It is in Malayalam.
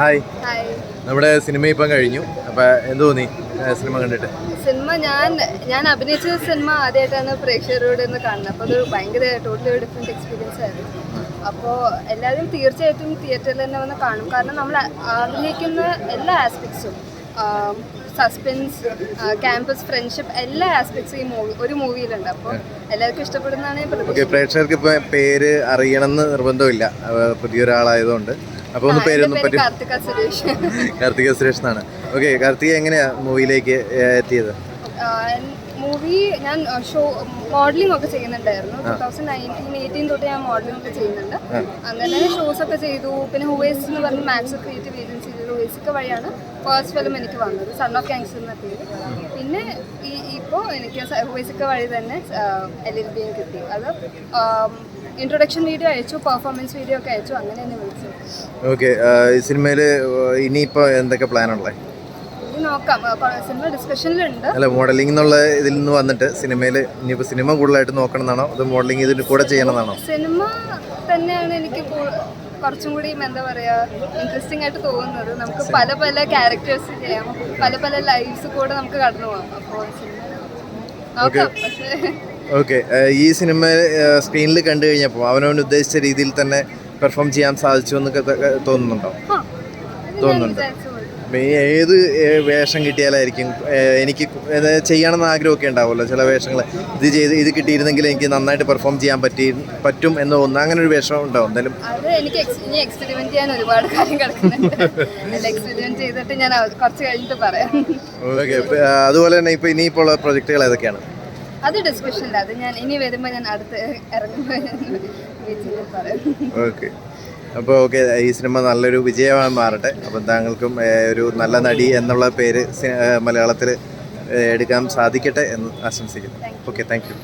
ഹായ് നമ്മുടെ സിനിമ ഇപ്പം കഴിഞ്ഞു. അപ്പൊ എന്ത് തോന്നി സിനിമ കണ്ടിട്ട്? സിനിമ ഞാൻ ഞാൻ അഭിനയിച്ച സിനിമ ആദ്യമായിട്ടാണ് പ്രേക്ഷകരോട് ഇന്ന് കാണുന്നത്. അപ്പോൾ അത് ഭയങ്കര ടോട്ടലി ഡിഫറെന്റ് എക്സ്പീരിയൻസ് ആയിരുന്നു. അപ്പോൾ എല്ലാവരും തീർച്ചയായിട്ടും തിയേറ്ററിൽ തന്നെ വന്ന് കാണും. കാരണം നമ്മൾ ആഗ്രഹിക്കുന്ന എല്ലാ ആസ്പെക്ട്സും സസ്പെൻസ് ക്യാമ്പസ് ഫ്രണ്ട്ഷിപ്പ് എല്ലാ ആസ്പെക്ട്സും ഈ മൂവി ഒരു മൂവിയിലുണ്ട് അപ്പോൾ എല്ലാവർക്കും ഇഷ്ടപ്പെടുന്നതാണ് പ്രേക്ഷകർക്ക് പേര് അറിയണമെന്ന് നിർബന്ധമില്ല. പുതിയൊരാളായതുകൊണ്ട്. അപ്പൊ ഒന്ന് പേരൊന്നും പേര് പറ്റി കാർത്തിക സുരേഷ്. കാർത്തിക സുരേഷ് എന്നാണ്. ഓക്കെ കാർത്തിക എങ്ങനെയാ മൂവിയിലേക്ക് എത്തിയത്? മൂവി ഞാൻ ഷോ മോഡലിംഗ് ഒക്കെ ചെയ്യുന്നുണ്ടായിരുന്നു. ടൂ തൗസൻഡ് നയന്റീൻ എയ്റ്റീൻ തൊട്ട് ഞാൻ മോഡലിംഗ് ഒക്കെ ചെയ്യുന്നുണ്ട്. അങ്ങനെ ഷോസ് ഒക്കെ ചെയ്തു. പിന്നെ ഹുവേസ് എന്ന് പറഞ്ഞ മാക്സ് ക്രിയേറ്റീവ് ഏജൻസി ഹുവേസിക്ക വഴിയാണ് ഫസ്റ്റ് ഫിലിം എനിക്ക് വന്നത്. സൺ ഓഫ് ഗാങ്സ് എന്ന പേര്. പിന്നെ ഈ ഇപ്പോൾ എനിക്ക് ഹുവേസിക്ക വഴി തന്നെ എൽ എൽ ബിയും കിട്ടി. അത് ഇൻട്രൊഡക്ഷൻ വീഡിയോ അയച്ചു പെർഫോമൻസ് വീഡിയോ ഒക്കെ അയച്ചു അങ്ങനെ തന്നെ വിളിച്ചു. ഓക്കെ ഈ സിനിമയിൽ ഇനിയിപ്പോൾ എന്തൊക്കെ പ്ലാൻ ഉള്ളത് നോക്കാം. സിനിമ ഡിസ്കഷനിലുണ്ട് അല്ല മോഡലിംഗ് എന്നുള്ള ഇതിൽ നിന്ന് വന്നിട്ട് സിനിമയിൽ ഇനിയിപ്പോൾ സിനിമ കൂടുതലായിട്ട് നോക്കണമെന്നാണോ? അത് മോഡലിംഗ് ഇതിന് കൂടെ ചെയ്യണമെന്നാണോ? സിനിമ തന്നെയാണ് എനിക്ക് കുറച്ചും കൂടി എന്താ പറയാ ഇൻട്രസ്റ്റിംഗ് ആയിട്ട് തോന്നുന്നത്. നമുക്ക് പല പല ക്യാരക്ടേഴ്സ് ചെയ്യാം. പല പല ലൈഫ്സ് കൂടെ നമുക്ക് കടന്നു പോകാം. അപ്പോൾ സിനിമ നോക്കാം പക്ഷേ. ഓക്കെ. ഈ സിനിമ സ്ക്രീനിൽ കണ്ടു കഴിഞ്ഞപ്പോൾ അവനവൻ ഉദ്ദേശിച്ച രീതിയിൽ തന്നെ പെർഫോം ചെയ്യാൻ സാധിച്ചു എന്നൊക്കെ തോന്നുന്നുണ്ടോ? തോന്നുന്നുണ്ട്. ഏത് വേഷം കിട്ടിയാലായിരിക്കും? എനിക്ക് ചെയ്യണമെന്ന് ആഗ്രഹമൊക്കെ ഉണ്ടാവുമല്ലോ ചില വേഷങ്ങൾ ഇത് ചെയ്ത് ഇത് കിട്ടിയിരുന്നെങ്കിൽ എനിക്ക് നന്നായിട്ട് പെർഫോം ചെയ്യാൻ പറ്റി പറ്റും എന്ന് തോന്നുന്നു. അങ്ങനെ ഒരു വേഷം ഉണ്ടാവും എന്തായാലും? അത് എനിക്ക് ex- ഇനി എക്സ്പെരിമെന്റ് ചെയ്യാൻ ഒരുപാട് കാര്യം കിടക്കുന്നുണ്ട്. എക്സ്പെരിമെന്റ് ചെയ്തിട്ട് ഞാൻ കുറച്ച് കഴിഞ്ഞിട്ട് പറയാം. ഓക്കെ അതുപോലെ തന്നെ ഇപ്പോൾ ഇനിയിപ്പോൾ ഉള്ള പ്രൊജക്റ്റുകൾ ഏതൊക്കെയാണ്? അത് ഡിസ്കഷനില്ല അത് ഞാൻ ഇനി വരുമ്പോൾ ഞാൻ അടുത്ത് ഇറങ്ങുമ്പോൾ ഓക്കെ അപ്പോൾ ഓക്കെ ഈ സിനിമ നല്ലൊരു വിജയമായി മാറട്ടെ. അപ്പം താങ്കൾക്കും ഒരു നല്ല നടി എന്നുള്ള പേര് മലയാളത്തിൽ എടുക്കാൻ സാധിക്കട്ടെ എന്ന് ആശംസിക്കുന്നു. Okay thank you